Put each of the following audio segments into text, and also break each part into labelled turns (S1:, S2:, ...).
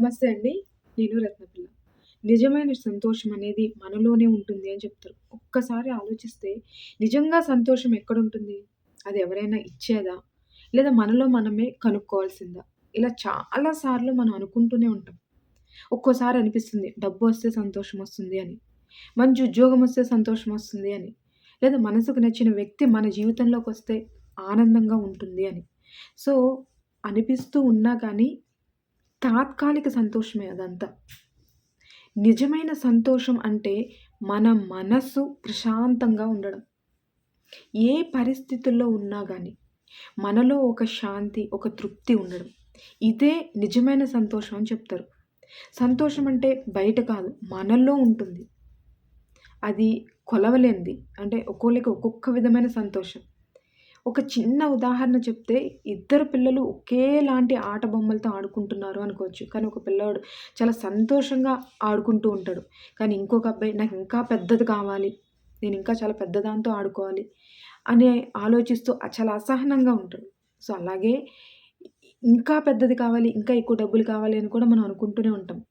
S1: నమస్తే అండి. నేను రత్నపిల్ల. నిజమైన సంతోషం అనేది మనలోనే ఉంటుంది అని చెప్తారు. ఒక్కసారి ఆలోచిస్తే నిజంగా సంతోషం ఎక్కడుంటుంది? అది ఎవరైనా ఇచ్చేదా? లేదా మనలో మనమే కనుక్కోవాల్సిందా? ఇలా చాలా సార్లు మనం అనుకుంటూనే ఉంటాం. ఒక్కోసారి అనిపిస్తుంది డబ్బు వస్తే సంతోషం వస్తుంది అని. మంచి ఉద్యోగం వస్తే సంతోషం వస్తుంది అని. లేదా మనసుకు నచ్చిన వ్యక్తి మన జీవితంలోకి వస్తే ఆనందంగా ఉంటుంది అని. సో, అనిపిస్తూ ఉన్నా కానీ తాత్కాలిక సంతోషమే అదంతా. నిజమైన సంతోషం అంటే మన మనస్సు ప్రశాంతంగా ఉండడం. ఏ పరిస్థితుల్లో ఉన్నా కానీ మనలో ఒక శాంతి, ఒక తృప్తి ఉండడం. ఇదే నిజమైన సంతోషం అని చెప్తారు. సంతోషం అంటే బయట కాదు మనలో ఉంటుంది. అది కొలవలేనిది. అంటే ఒక్కోళ్ళకి ఒక్కొక్క విధమైన సంతోషం. ఒక చిన్న ఉదాహరణ చెప్తే ఇద్దరు పిల్లలు ఒకేలాంటి ఆట బొమ్మలతో ఆడుకుంటున్నారు అనుకోవచ్చు. కానీ ఒక పిల్లోడు చాలా సంతోషంగా ఆడుకుంటూ ఉంటాడు. కానీ ఇంకొక అబ్బాయి నాకు ఇంకా పెద్దది కావాలి. నేను ఇంకా చాలా పెద్ద దాంతో ఆడుకోవాలి అని ఆలోచిస్తూ చాలా అసహనంగా ఉంటాడు. సో, అలాగే ఇంకా పెద్దది కావాలి, ఇంకా ఎక్కువ డబ్బులు కావాలి అని కూడా మనం అనుకుంటూనే ఉంటాం.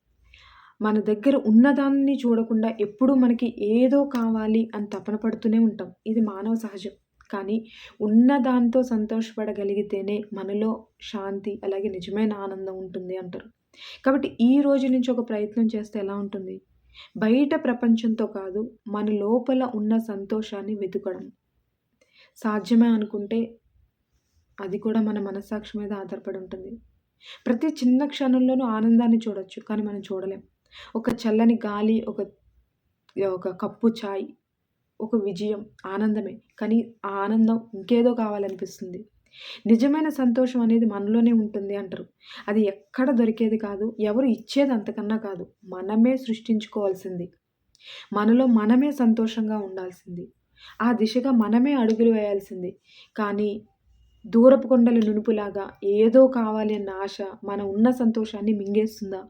S1: మన దగ్గర ఉన్నదాన్ని చూడకుండా ఎప్పుడూ మనకి ఏదో కావాలి అని తపన పడుతూనే ఉంటాం. ఇది మానవ సహజం. కానీ ఉన్న దాంతో సంతోషపడగలిగితేనే మనలో శాంతి, అలాగే నిజమైన ఆనందం ఉంటుంది అంటారు. కాబట్టి ఈ రోజు నుంచి ఒక ప్రయత్నం చేస్తే ఎలా ఉంటుంది? బయట ప్రపంచంతో కాదు, మన లోపల ఉన్న సంతోషాన్ని వెతుకడం సాధ్యమే అనుకుంటే అది కూడా మన మనస్సాక్షి మీద ఆధారపడి ఉంటుంది. ప్రతి చిన్న క్షణంలోనూ ఆనందాన్ని చూడొచ్చు. కానీ మనం చూడలేం. ఒక చల్లని గాలి, ఒక ఒక కప్పు చాయ్, ఒక విజయం ఆనందమే. కానీ ఆ ఆనందం ఇంకేదో కావాలనిపిస్తుంది. నిజమైన సంతోషం అనేది మనలోనే ఉంటుంది అంటారు. అది ఎక్కడ దొరికేది కాదు. ఎవరు ఇచ్చేది అంతకన్నా కాదు. మనమే సృష్టించుకోవాల్సింది. మనలో మనమే సంతోషంగా ఉండాల్సింది. ఆ దిశగా మనమే అడుగులు వేయాల్సింది. కానీ దూరపు కొండల నునుపులాగా ఏదో కావాలి అన్న ఆశ మన ఉన్న సంతోషాన్ని మింగేస్తుందా?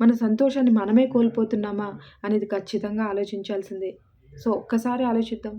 S1: మన సంతోషాన్ని మనమే కోల్పోతున్నామా అనేది ఖచ్చితంగా ఆలోచించాల్సిందే. సో, ఒక్కసారి ఆలోచిద్దాం.